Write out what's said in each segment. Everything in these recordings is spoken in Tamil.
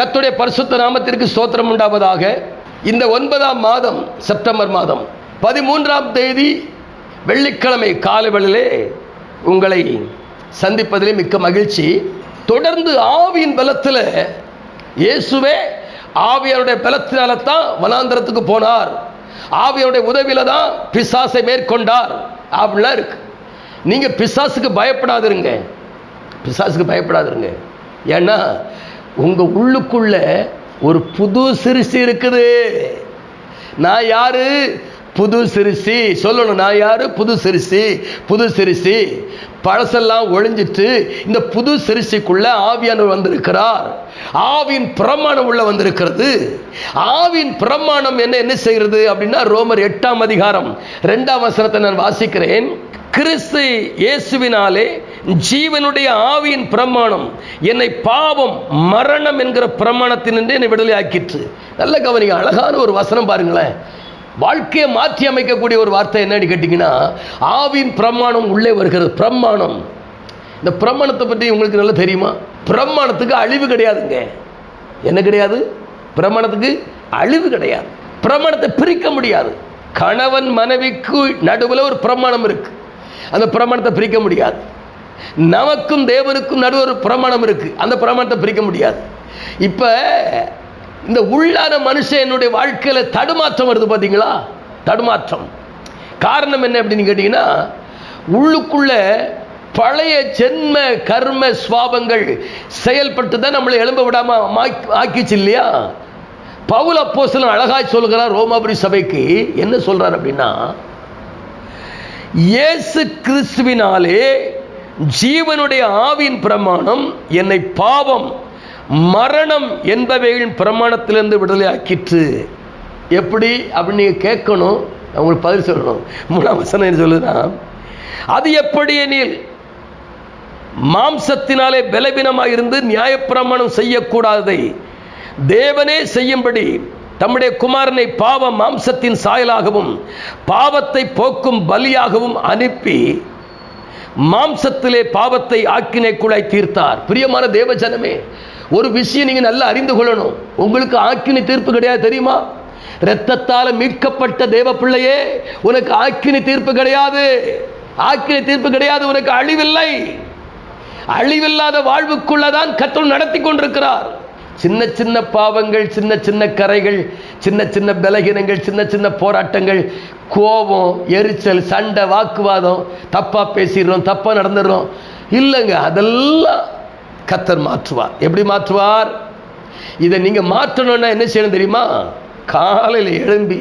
கத்துடைய பரிசுத்த நாமத்திற்கு ஸ்தோத்திரம் உண்டாவதாக. இந்த ஒன்பதாம் மாதம் செப்டம்பர் மாதம் பதிமூன்றாம் தேதி வெள்ளிக்கிழமை காலவெளிலே உங்களை சந்திப்பதிலே மிக்க மகிழ்ச்சி. தொடர்ந்து ஆவியின் பலத்தில் இயேசுவே ஆவியருடைய பலத்தினால தான் வனாந்தரத்துக்கு போனார். ஆவியருடைய உதவியில தான் பிசாசை மேற்கொண்டார். அப்படிலாம் இருக்கு. நீங்க பிசாசுக்கு பயப்படாதிருங்க. பிசாசுக்கு பயப்படாதிருங்க. ஏன்னா உங்க உள்ளுக்குள்ள ஒரு புது சிறுசி இருக்குது. நான் யாரு? புது சிறுசி சொல்லணும் நான் யாரு? புது சிறுசி புது சிறுசி பழசெல்லாம் ஒழிஞ்சிட்டு இந்த புது சிறுசிக்குள்ள ஆவியானவர் வந்திருக்கிறார். ஆவின் பிரமாணம் உள்ள வந்திருக்கிறது. ஆவின் பிரமாணம் என்ன என்ன செய்கிறது அப்படின்னா ரோமர் எட்டாம் அதிகாரம் ரெண்டாம் வசனத்தை நான் வாசிக்கிறேன். கிறிஸ்து இயேசுவினாலே ஜீவனுடைய ஆவியின் பிரமாணம் என்னை பாவம் மரணம் என்கிற பிரமாணத்தினின்று என்னை விடுதலை ஆக்கிற்று நல்ல கவனிங்க அழகான ஒரு வசனம் பாருங்களேன். வாழ்க்கையை மாற்றி அமைக்கக்கூடிய ஒரு வார்த்தை என்னன்னு கேட்டிங்கன்னா ஆவின் பிரமாணம் உள்ளே வருகிறது பிரமாணம். இந்த பிரமாணத்தை பற்றி உங்களுக்கு நல்லா தெரியுமா? பிரமாணத்துக்கு அழிவு கிடையாதுங்க. என்ன கிடையாது? பிரமாணத்துக்கு அழிவு கிடையாது. பிரமாணத்தை பிரிக்க முடியாது. கணவன் மனைவிக்கு நடுவில் ஒரு பிரமாணம் இருக்கு. அந்த பிரமாணத்தை பிரிக்க முடியாது. நமக்கும் தேவனுக்கும் நடுவு ஒரு பிரமாணம் இருக்கு. அந்த பிரமாணத்தை பிரிக்க முடியாது. இப்போ இந்த உள்ளான மனுஷன் என்னுடைய வாழ்க்கையில் தடுமாற்றம் வருது பார்த்தீங்களா தடுமாற்றம். காரணம் என்ன அப்படின்னு கேட்டிங்கன்னா உள்ளுக்குள்ள பழைய ஜென்ம கர்ம சுவாபங்கள் செயல்பட்டு தான் நம்மளை எழும்ப விடாம ஆக்கிச்சு இல்லையா? பவுல் அப்போசலன் அழகாய் சொல்கிறார் ரோமாபுரி சபைக்கு. என்ன சொல்கிறார் அப்படின்னா இயேசு கிறிஸ்துவினாலே ஜீவனுடைய ஆவின் பிரமாணம் என்னை பாவம் மரணம் என்பவைகளின் பிரமாணத்திலிருந்து விடுதலை ஆக்கிற்று எப்படி? அப்படின்னு நீங்கள் கேட்கணும். அவங்களுக்கு உங்களுக்கு பதில் சொல்லணும். மூணாம் வசனம் என்ன அது எப்படி எனில் மாம்சத்தினாலே பலவீனமாக இருந்து நியாயப்பிரமாணம் செய்யக்கூடாததை தேவனே செய்யும்படி தம்முடைய குமாரனை பாவ மாம்சத்தின் சாயலாகவும் பாவத்தை போக்கும் பலியாகவும் அனுப்பி மாம்சத்திலே பாவத்தை ஆக்கினைக்குள்ளாய் தீர்த்தார். பிரியமான தேவஜனமே ஒரு விஷயம் நீங்கள் நல்லா அறிந்து கொள்ளணும். உங்களுக்கு ஆக்கினை தீர்ப்பு கிடையாது தெரியுமா? இரத்தத்தால் மீட்கப்பட்ட தேவ பிள்ளையே உனக்கு ஆக்கினை தீர்ப்பு கிடையாது. ஆக்கினை தீர்ப்பு கிடையாது உனக்கு அழிவில்லை. அழிவில்லாத வாழ்வுக்குள்ளதான் கத்தல் நடத்தி கொண்டிருக்கிறார். சின்ன சின்ன பாவங்கள் சின்ன சின்ன கரைகள் சின்ன சின்ன பலகீனங்கள் சின்ன சின்ன போராட்டங்கள் கோபம் எரிச்சல் சண்டை வாக்குவாதம் தப்பாக பேசிடுறோம் தப்பாக நடந்துடுறோம். இல்லைங்க அதெல்லாம் கத்தர் மாற்றுவார். எப்படி மாற்றுவார்? இதை நீங்கள் மாற்றணும்னா என்ன செய்யணும் தெரியுமா? காலையில் எழும்பி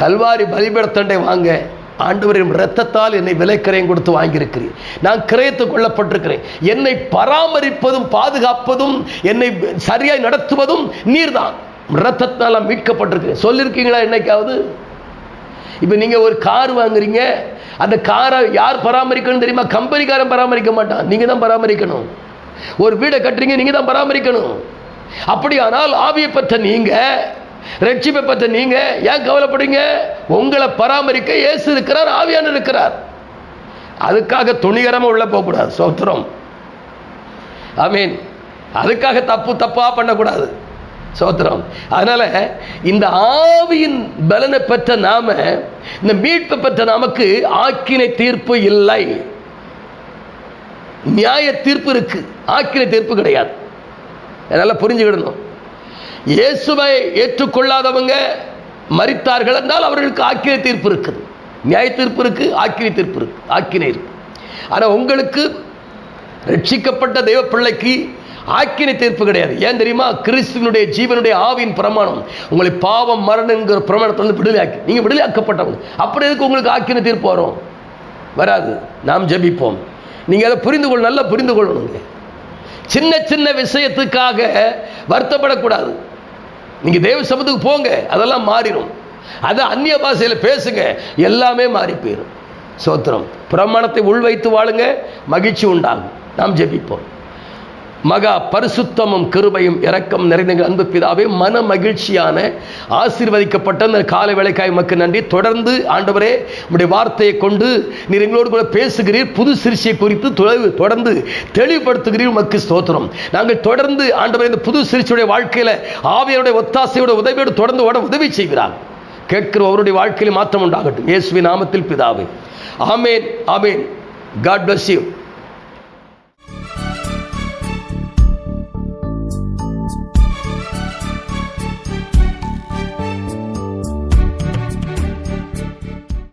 கல்வாரி பலிபடத்தண்டை வாங்க. ஆண்டவரின் இரத்தத்தால் என்னை விலைக்கரையும் கொடுத்து வாங்கியிருக்கிறேன் நான் கிரயத்து கொள்ளப்பட்டிருக்கிறேன் என்னை பராமரிப்பதும் பாதுகாப்பதும் என்னை சரியாய் நடத்துவதும் நீர்தான். இரத்தத்தால் மீட்கப்பட்டிருக்கிறேன். சொல்லியிருக்கீங்களா என்னைக்காவது? இப்போ நீங்கள் ஒரு கார் வாங்குறீங்க. அந்த காரை யார் பராமரிக்கணும் தெரியுமா? கம்பெனிக்காரன் பராமரிக்க மாட்டான். நீங்கள் தான் பராமரிக்கணும். ஒரு வீடை கட்டுறீங்க நீங்கள் தான் பராமரிக்கணும். அப்படியானால் ஆவியை பெற்ற நீங்கள் ரட்சிப்பை பெற்ற நீங்க ஏன் கவலைப்படுங்க உங்களை பராமரிக்க இயேசு இருக்கிறார் ஆவியான இருக்கிறார். அதுக்காக துணிகரமா உள்ள போகக்கூடாது சோத்திரம். மீன் அதுக்காக தப்பு தப்பா பண்ணக்கூடாது சோத்திரம். அதனால இந்த ஆவியின் பலனை பெற்ற நாம இந்த மீட்பை பெற்ற நமக்கு ஆக்கினை தீர்ப்பு இல்லை. நியாய தீர்ப்பு இருக்கு. ஆக்கினை தீர்ப்பு கிடையாது. அதனால புரிஞ்சுக்கிடணும். இயேசுவை ஏற்றுக்கொள்ளாதவங்க மறித்தார்கள் என்றால் அவர்களுக்கு ஆக்கிரிய தீர்ப்பு இருக்குது. நியாய தீர்ப்பு இருக்கு ஆக்கினை தீர்ப்பு இருக்கு ஆக்கினை இருக்கு ஆனா உங்களுக்கு ரட்சிக்கப்பட்ட தெய்வ பிள்ளைக்கு ஆக்கினை தீர்ப்பு கிடையாது. ஏன் தெரியுமா? கிறிஸ்துவனுடைய ஜீவனுடைய ஆவியின் பிரமாணம். உங்களை பாவம் மரணங்கிற பிரமாணத்தை வந்து விடுதலையாக்கி நீங்க விடுதலையாக்கப்பட்டவங்க. அப்படி எதுக்கு உங்களுக்கு ஆக்கினை தீர்ப்பு வரும்? வராது. நாம் ஜெபிப்போம். நீங்க அதை புரிந்து கொள்ள நல்லா புரிந்து கொள்ளணுங்க. சின்ன சின்ன விஷயத்துக்காக வருத்தப்படக்கூடாது. நீங்க தேவ சபத்துக்கு போங்க அதெல்லாம் மாறிடும் அது அந்நிய பாஷையில் பேசுங்க எல்லாமே மாறி போயிடும் சோத்திரம். பிரமாணத்தை உள்வைத்து வாழுங்க மகிழ்ச்சி உண்டாகும். நாம் ஜெபிப்போம். மகா பரிசுத்தமும் கிருபையும் இரக்கம் நிறைந்த அன்பு பிதாவே மன மகிழ்ச்சியான ஆசீர்வதிக்கப்பட்ட இந்த காலை வேலைக்காய் மக்கள் நன்றி. தொடர்ந்து ஆண்டவரே உடைய வார்த்தையை கொண்டு நீர் எங்களோடு கூட பேசுகிறீர். புது சிகிச்சை குறித்து தொடர்ந்து தெளிவுபடுத்துகிறீர். உமக்கு ஸ்தோத்திரம். நாங்கள் தொடர்ந்து ஆண்டவரே இந்த புது சிகிச்சையுடைய வாழ்க்கையில ஆவியருடைய ஒத்தாசையோட உதவியோடு தொடர்ந்து ஓட உதவி செய்கிறார். கேட்கிற அவருடைய வாழ்க்கையில் மாற்றம் உண்டாகட்டும். இயேசுவின் நாமத்தில் பிதாவே. ஆமேன் ஆமேன். God bless you